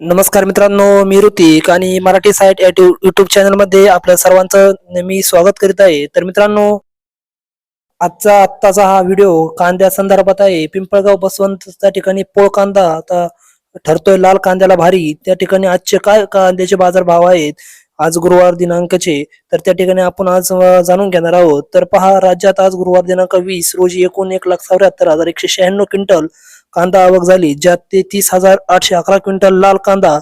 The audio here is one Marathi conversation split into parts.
नमस्कार मित्रांनो मी ऋतिक आणि मराठी साईट या युट्यूब चॅनलमध्ये आपल्या सर्वांचं मी स्वागत करीत आहे. तर मित्रांनो आजचा आत्ताचा हा व्हिडिओ कांद्या संदर्भात आहे. पिंपळगाव बसवंत त्या ठिकाणी पोळ कांदा आता ठरतोय लाल कांद्याला भारी. त्या ठिकाणी आजचे काय कांद्याचे बाजार भाव आहेत? आज गुरुवार दिनांकचे. तर त्या ठिकाणी आपण आज जाणून घेणार आहोत. तर पहा राज्यात आज गुरुवार दिनांक वीस रोजी एकूण एक लाख चौऱ्याहत्तर हजार एकशे शहाण्णव क्विंटल कांदा आवक झाली ज्यात ते तीस हजार आठशे अकरा क्विंटल लाल कांदा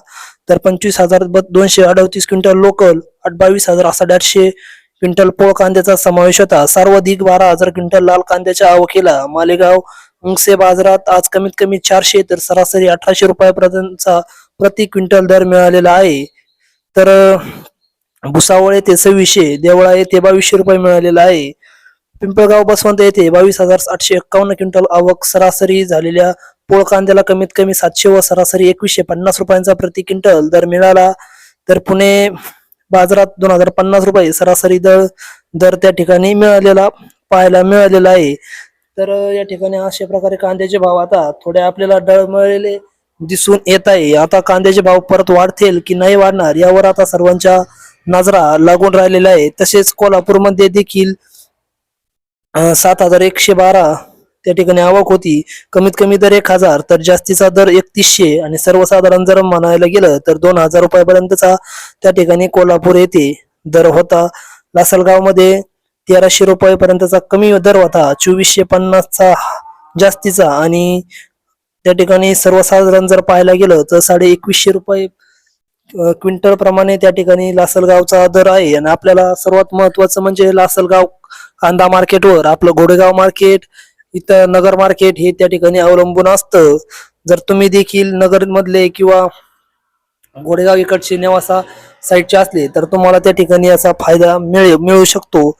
तर पंचवीस हजार दोनशे अडतीस क्विंटल लोकल अठ्ठावीस बावीस हजार आठशे क्विंटल पोळ कांद्याचा समावेश होता. सर्वाधिक बारा हजार क्विंटल लाल कांद्याच्या आवकेला मालेगाव उंगसे बाजारात आज कमीत कमी चारशे तर सरासरी अठराशे रुपयापर्यंतचा प्रति क्विंटल दर मिळालेला आहे. तर भुसावळ येथे सव्वीसशे देवळा येथे बावीसशे रुपये मिळालेला आहे. पिंपळगाव बसवंत येथे बावीस हजार आठशे एक्कावन्न क्विंटल आवक सरासरी झालेल्या पोळ कांद्याला कमीत कमी सातशे व सरासरी एकवीसशे पन्नास रुपयांचा प्रति क्विंटल दर मिळाला. तर पुणे बाजारात दोन हजार पन्नास रुपये सरासरी दर दर त्या ठिकाणी मिळालेला पाहायला मिळालेला आहे. तर या ठिकाणी अशा प्रकारे कांद्याचे भाव आता थोडे आपल्याला डळमळलेले दिसून येत आहे. आता कांद्याचे भाव परत वाढतील की नाही वाढणार यावर आता सर्वांच्या नजरा लागून राहिलेल्या आहे तसेच कोल्हापूरमध्ये देखील सात हजार एकशे बारा त्या ठिकाणी आवक होती. कमीत कमी दर एक हजार तर जास्तीचा दर एकतीसशे आणि सर्वसाधारण जर म्हणायला गेलं तर दोन हजार रुपयापर्यंतचा त्या ठिकाणी कोल्हापूर येथे दर होता. लासलगावमध्ये तेराशे रुपयापर्यंतचा कमी दर होता. चोवीसशे पन्नासचा जास्तीचा आणि त्या ठिकाणी सर्वसाधारण जर पाहायला गेलं तर साडे एकवीसशे रुपये क्विंटल प्रमाणे त्या ठिकाणी लासलगावचा दर आहे. आणि आपल्याला सर्वात महत्वाचं म्हणजे लासलगाव कांदा मार्केटवर आपलं घोडेगाव मार्केट इथं नगर मार्केट हे त्या ठिकाणी अवलंबून असतं. जर तुम्ही देखील नगर मधले किंवा घोडेगाव इकडचे नेवासा साईडचे असले तर तुम्हाला त्या ठिकाणी याचा फायदा मिळू शकतो.